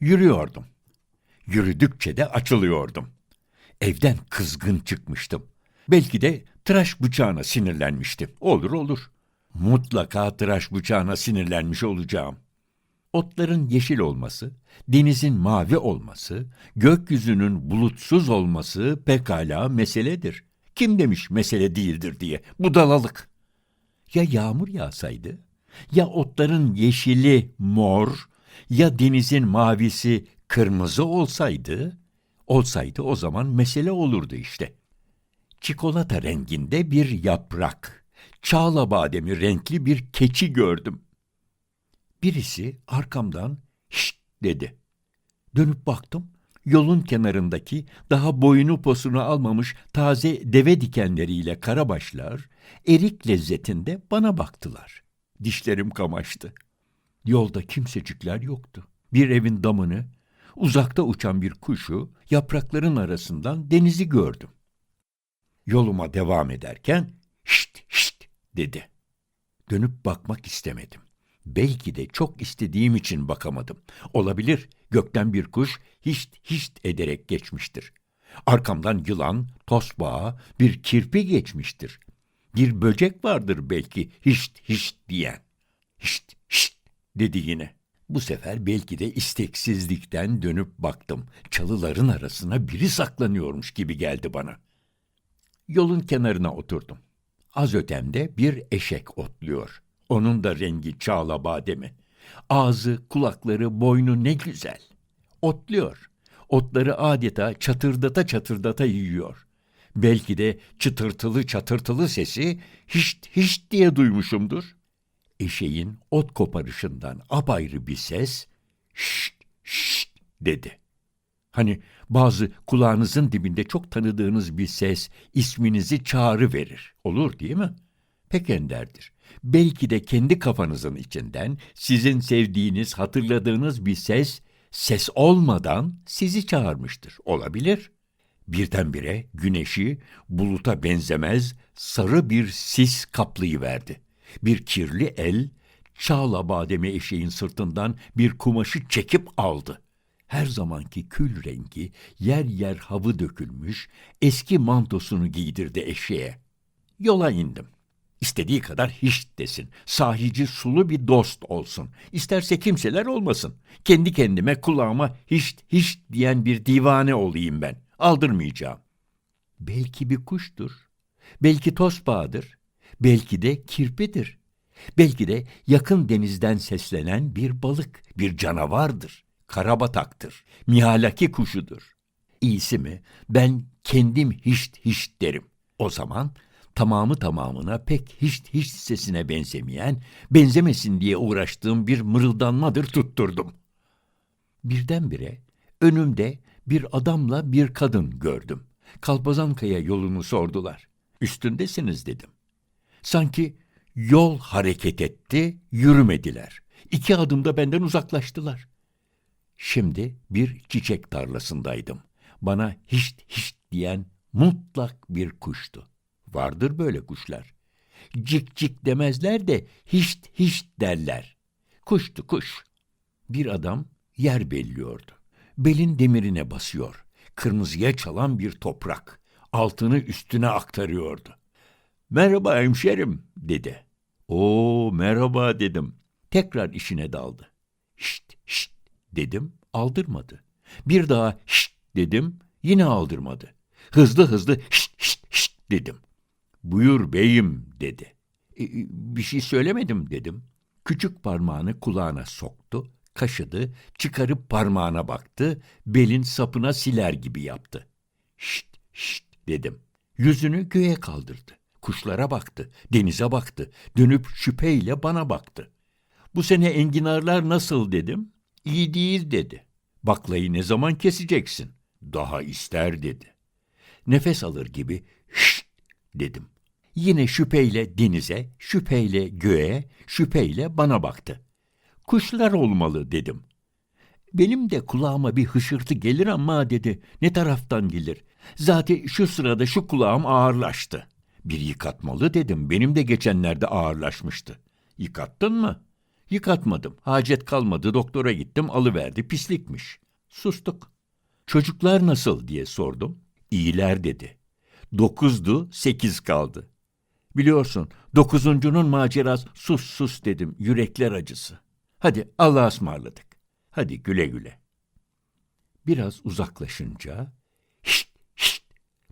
Yürüyordum. Yürüdükçe de açılıyordum. Evden kızgın çıkmıştım. Belki de tıraş bıçağına sinirlenmiştim. Olur olur. Mutlaka tıraş bıçağına sinirlenmiş olacağım. Otların yeşil olması, denizin mavi olması, gökyüzünün bulutsuz olması pekala meseledir. Kim demiş mesele değildir diye? Budalalık. Ya yağmur yağsaydı? Ya otların yeşili mor, ya denizin mavisi kırmızı olsaydı? Olsaydı o zaman mesele olurdu işte. Çikolata renginde bir yaprak, çağla bademi renkli bir keçi gördüm. Birisi arkamdan şşt dedi. Dönüp baktım. Yolun kenarındaki daha boyunu posunu almamış taze deve dikenleriyle karabaşlar erik lezzetinde bana baktılar. Dişlerim kamaştı. Yolda kimsecikler yoktu. Bir evin damını, uzakta uçan bir kuşu, yaprakların arasından denizi gördüm. Yoluma devam ederken şşt şşt dedi. Dönüp bakmak istemedim. Belki de çok istediğim için bakamadım. Olabilir, gökten bir kuş hişt hişt ederek geçmiştir. Arkamdan yılan, tosbağa, bir kirpi geçmiştir. Bir böcek vardır belki hişt hişt diyen. Hişt hişt dedi yine. Bu sefer belki de isteksizlikten dönüp baktım. Çalıların arasına biri saklanıyormuş gibi geldi bana. Yolun kenarına oturdum. Az ötemde bir eşek otluyor. Onun da rengi çağla bademi. Ağzı, kulakları, boynu ne güzel. Otluyor. Otları adeta çatırdata çatırdata yiyor. Belki de çıtırtılı çatırtılı sesi hişt hişt diye duymuşumdur. Eşeğin ot koparışından apayrı bir ses şşt şşt dedi. Hani bazı kulağınızın dibinde çok tanıdığınız bir ses isminizi çağrı verir. Olur değil mi? Pek enderdir. Belki de kendi kafanızın içinden sizin sevdiğiniz, hatırladığınız bir ses, ses olmadan sizi çağırmıştır. Olabilir. Birdenbire güneşi buluta benzemez sarı bir sis kaplayıverdi. Bir kirli el, çağla bademi eşeğin sırtından bir kumaşı çekip aldı her zamanki kül rengi yer yer havı dökülmüş, eski mantosunu giydirdi eşeğe. Yola indim. İstediği kadar hiç desin. Sahici sulu bir dost olsun. İsterse kimseler olmasın. Kendi kendime kulağıma hiç hiç diyen bir divane olayım ben. Aldırmayacağım. Belki bir kuştur. Belki tosbağadır. Belki de kirpidir. Belki de yakın denizden seslenen bir balık, bir canavardır karabataktır, mihalaki kuşudur. İyisi mi ben kendim hiç hiç derim. O zaman tamamı tamamına pek hiç hiç sesine benzemeyen, benzemesin diye uğraştığım bir mırıldanmadır tutturdum. Birdenbire önümde bir adamla bir kadın gördüm. Kalpazankaya yolunu sordular. Üstündesiniz dedim. Sanki yol hareket etti, yürümediler. İki adımda benden uzaklaştılar. Şimdi bir çiçek tarlasındaydım. Bana hiç hiç diyen mutlak bir kuştu. Vardır böyle kuşlar. Cik cik demezler de hiç hiç derler. Kuştu kuş. Bir adam yer belliyordu. Belin demirine basıyor. Kırmızıya çalan bir toprak. Altını üstüne aktarıyordu. Merhaba hemşerim dedi. Oo merhaba dedim. Tekrar işine daldı. Şşt şşt dedim, aldırmadı. Bir daha şşt dedim, yine aldırmadı. Hızlı hızlı şşt şşt şşt dedim. Buyur beyim dedi. E, e, bir şey söylemedim dedim. Küçük parmağını kulağına soktu, kaşıdı, çıkarıp parmağına baktı, belin sapına siler gibi yaptı. Şşt şşt dedim. Yüzünü göğe kaldırdı. Kuşlara baktı, denize baktı, dönüp şüpheyle bana baktı. Bu sene enginarlar nasıl dedim. İyi değil dedi. Baklayı ne zaman keseceksin? Daha ister dedi. Nefes alır gibi şşt dedim. Yine şüpheyle denize, şüpheyle göğe, şüpheyle bana baktı. Kuşlar olmalı dedim. Benim de kulağıma bir hışırtı gelir ama dedi. Ne taraftan gelir? Zaten şu sırada şu kulağım ağırlaştı. Bir yıkatmalı dedim. Benim de geçenlerde ağırlaşmıştı. Yıkattın mı? Yıkatmadım. Hacet kalmadı. Doktora gittim. Alıverdi. Pislikmiş. Sustuk. Çocuklar nasıl diye sordum. İyiler dedi. Dokuzdu, sekiz kaldı. Biliyorsun, dokuzuncunun macerası sus sus dedim. Yürekler acısı. Hadi Allah'a ısmarladık. Hadi güle güle. Biraz uzaklaşınca.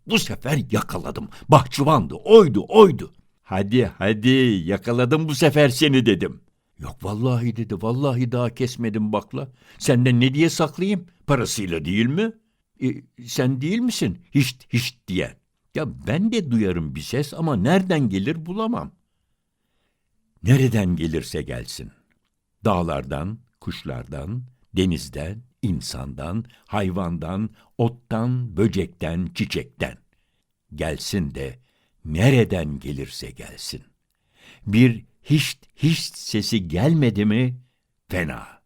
Bu sefer yakaladım. Bahçıvandı, oydu, oydu. Hadi, hadi, yakaladım bu sefer seni dedim. Yok vallahi dedi, vallahi daha kesmedim bakla. Senden ne diye saklayayım? Parasıyla değil mi? E, sen değil misin? Hiç, hiç diyen. Ya ben de duyarım bir ses ama nereden gelir bulamam. Nereden gelirse gelsin. Dağlardan, kuşlardan, denizden, insandan, hayvandan, ottan, böcekten, çiçekten. Gelsin de nereden gelirse gelsin. Bir hiç hiç sesi gelmedi mi fena.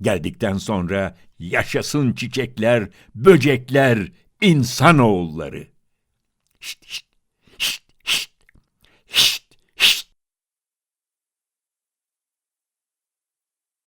Geldikten sonra yaşasın çiçekler, böcekler, insanoğulları. Şşt, şşt,